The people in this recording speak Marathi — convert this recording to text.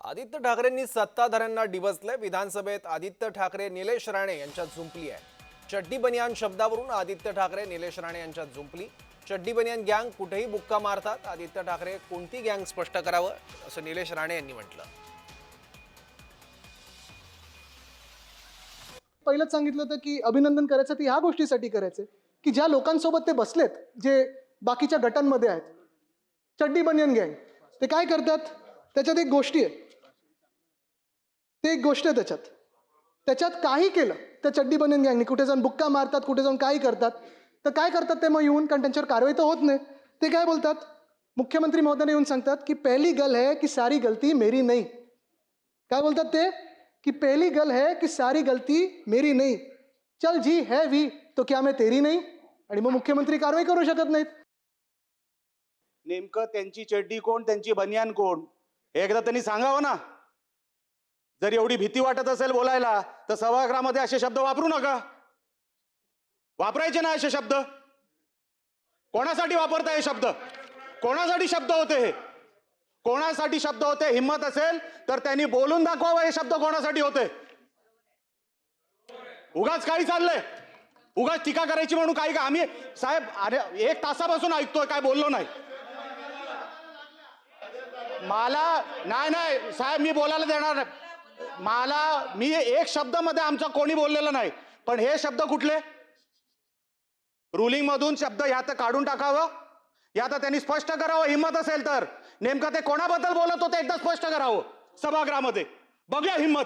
आदित्य ठाकरेंनी सत्ताधाऱ्यांना डिवचलंय. विधानसभेत आदित्य ठाकरे निलेश राणे यांच्यात झुंपली आहे. चड्डी बनियान शब्दावरून आदित्य ठाकरे निलेश राणे यांच्यात झुंपली. चड्डी बनियान गँग कुठेही बुक्का मारतात. आदित्य ठाकरे कोणती गँग स्पष्ट करावं? असं निलेश राणे यांनी म्हटलं. पहिलंच सांगितलं होतं की अभिनंदन करायचं ते ह्या गोष्टीसाठी करायचं की ज्या लोकांसोबत ते बसलेत जे बाकीच्या गटांमध्ये आहेत. चड्डी बनियन गँग ते काय करतात? त्याच्यात एक गोष्टी आहे ते एक गोष्ट आहे त्याच्यात. त्याच्यात काही केलं त्या चड्डी बनियन गँगने कुठे जाऊन बुक्का मारतात कुठे जाऊन काही करतात. तर काय करतात ते मग येऊन कारण त्यांच्यावर कारवाई तर होत नाही. ते काय बोलतात? मुख्यमंत्री महोदयाने येऊन सांगतात की पहिली गल है की सारी गलती मेरी नाही. काय बोलतात ते? की पहली गल है की सारी गलती मेरी नाही. चल जी है वी तो क्या मैं तेरी नाही? आणि मग मुख्यमंत्री कारवाई करू शकत नाहीत. नेमकं त्यांची चड्डी कोण त्यांची बनियान कोण? हे एकदा त्यांनी सांगावं ना. जर एवढी भीती वाटत असेल बोलायला तर सभागृहामध्ये असे शब्द वापरू नका. वापरायचे ना असे शब्द? कोणासाठी वापरताय हे शब्द? कोणासाठी शब्द होते हे? कोणासाठी शब्द होते? हिंमत असेल तर त्यांनी बोलून दाखवावं हे शब्द कोणासाठी होते? उगाच काही चाललंय. उगाच टीका करायची म्हणून काही का आम्ही साहेब अरे एक तासापासून ऐकतोय काय बोललो नाही. मला नाही नाही साहेब मी बोलायला देणार नाही. मला मी एक शब्दमध्ये आमचा कोणी बोललेलं नाही पण हे शब्द कुठले? रुलिंग मधून शब्द ह्या तर काढून टाकावं. या तर त्यांनी स्पष्ट करावं हिंमत असेल तर. नेमकं ते कोणाबद्दल बोलत होते एकदा स्पष्ट करावं सभागृहामध्ये. बघूया हिंमत.